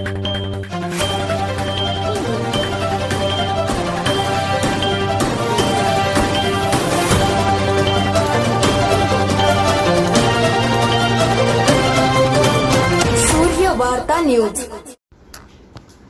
सूर्य वार्ता news.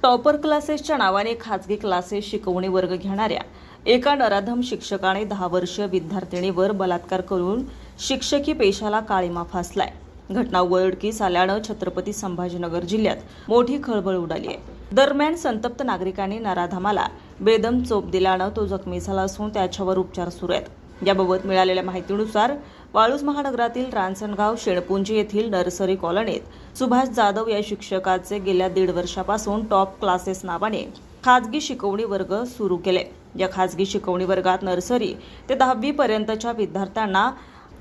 Topper क्लासेसच्या नावाने खाजगी क्लासेस शिकवणी वर्ग घेणाऱ्या एका नराधम शिक्षकाने दहा वर्ष विद्यार्थिनीवर बलात्कार करून शिक्षकी पेशाला काळीमा फासलाय. घटना उघडकीस आल्यानं छत्रपती संभाजीनगर जिल्ह्यात मोठी खळबळ उडाली आहे. दरम्यान संतप्त नागरिकांनी नराधमाला बेदम चोप दिल्यानं तो जखमी झाला असून त्याच्यावर उपचार सुरू आहेत. याबाबत मिळालेल्या माहितीनुसार वाळूज महानगरातील रानसणगाव शेणपुंजी येथील नर्सरी कॉलनीत सुभाष जाधव या शिक्षकाचे गेल्या दीड वर्षापासून टॉप क्लासेस नावाने खाजगी शिकवणी वर्ग सुरू केले. या खाजगी शिकवणी वर्गात नर्सरी ते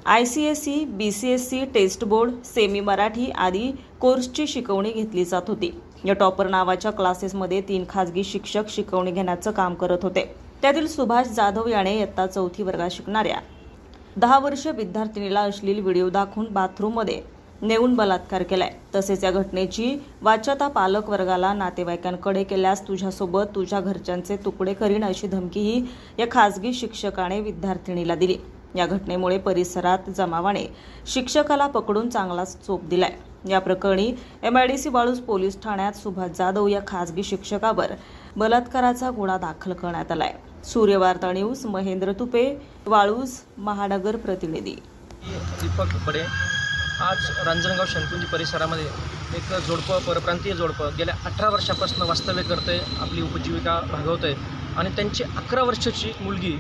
I C S C C B S C test board semi Marathi आदी कोर्सची शिकवणी घेतली जात होती. या टॉपर नावाच्या क्लासेसमध्ये तीन खाजगी शिक्षक शिकवणी घेण्याचं काम करत होते. त्यातील सुभाष जाधव याने इयत्ता चौथी वर्गात शिकणाऱ्या. दहा वर्ष विद्यार्थिनीला अश्लील व्हिडिओ दाखवून बाथरूममध्ये नेऊन बलात्कार केलाय. तसेच या घटनेची वाच्यता पालक वर्गाला नातेवाईकांकडे केल्यास तुझ्यासोबत तुझ्या घरच्यांचे तुकडे करीन अशी धमकीही या खासगी शिक्षकाने विद्यार्थिनीला दिली. या घटनेमुळे परिसरात जमावाने शिक्षकाला पकडून चांगलाच चोप दिलाय. या प्रकरणी एमआयडीसी वाळूज पोलीस ठाण्यात सुभाष जाधव या खासगी शिक्षकावर बलात्काराचा गुन्हा दाखल करण्यात आलाय. सूर्यवार्ता न्यूज महेंद्र तुपे वाळूज महानगर प्रतिनिधी. दीपक बडे आज रांजणगाव शनकुंजी परिसरामध्ये एक जोडपं परप्रांतीय जोडपं गेल्या अठरा वर्षापासून वास्तव्य करते आपली उपजीविका भागवते आहे आणि त्यांची अकरा वर्षाची मुलगी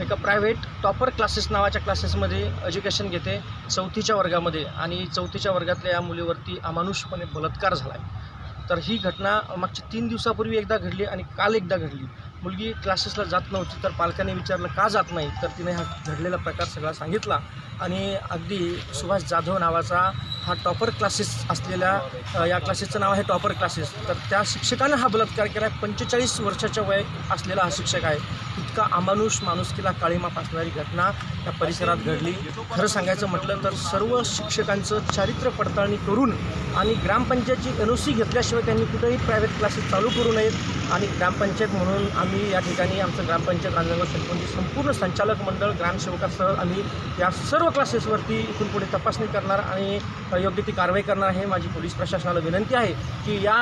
एका प्रायव्हेट टॉपर क्लासेस नावाच्या क्लासेसमध्ये एज्युकेशन घेते चौथीच्या वर्गामध्ये. आणि चौथीच्या वर्गातल्या या मुलीवरती अमानुषपणे बलात्कार झाला आहे तर ही घटना मागच्या तीन दिवसापूर्वी एकदा घडली आणि काल एकदा घडली. मुलगी क्लासेसला जात नव्हती तर पालकांनी विचारलं का जात नाही? तर तिने हा घडलेला प्रकार सगळा सांगितला. आणि अगदी सुभाष जाधव नावाचा हा टॉपर क्लासेस असलेल्या या क्लासेसचं नाव आहे टॉपर क्लासेस तर त्या शिक्षकानं हा बलात्कार केला आहे पंचेचाळीस वर्षाच्या वय असलेला हा शिक्षक आहे. इतका अमानुष माणुसकीला काळीमा पासणारी घटना या परिसरात घडली. खरं सांगायचं म्हटलं तर सर्व शिक्षकांचं चारित्र्य पडताळणी करून आणि ग्रामपंचायतची एन ओ सी घेतल्याशिवाय त्यांनी कुठेही प्रायव्हेट क्लासेस चालू करू नयेत. आणि ग्रामपंचायत म्हणून आम्ही या ठिकाणी आमचं ग्रामपंचायत रांजणगाव सरपंच संपूर्ण संचालक मंडळ ग्रामसेवकासह आम्ही या सर्व क्लासेसवरती इथून पुढे तपासणी करणार आणि योग्य ती कारवाई करणार आहे. माझी पोलीस प्रशासनाला विनंती आहे की या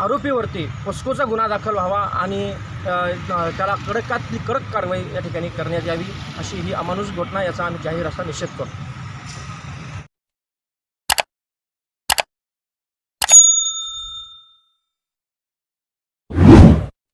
आरोपीवरती पोस्कोचा गुन्हा दाखल व्हावा आणि त्याला कडकातली कडक कारवाई या ठिकाणी करण्यात यावी अशी ही अमानुष घटना याचा आम्ही जाहीर असा निषेध करतो.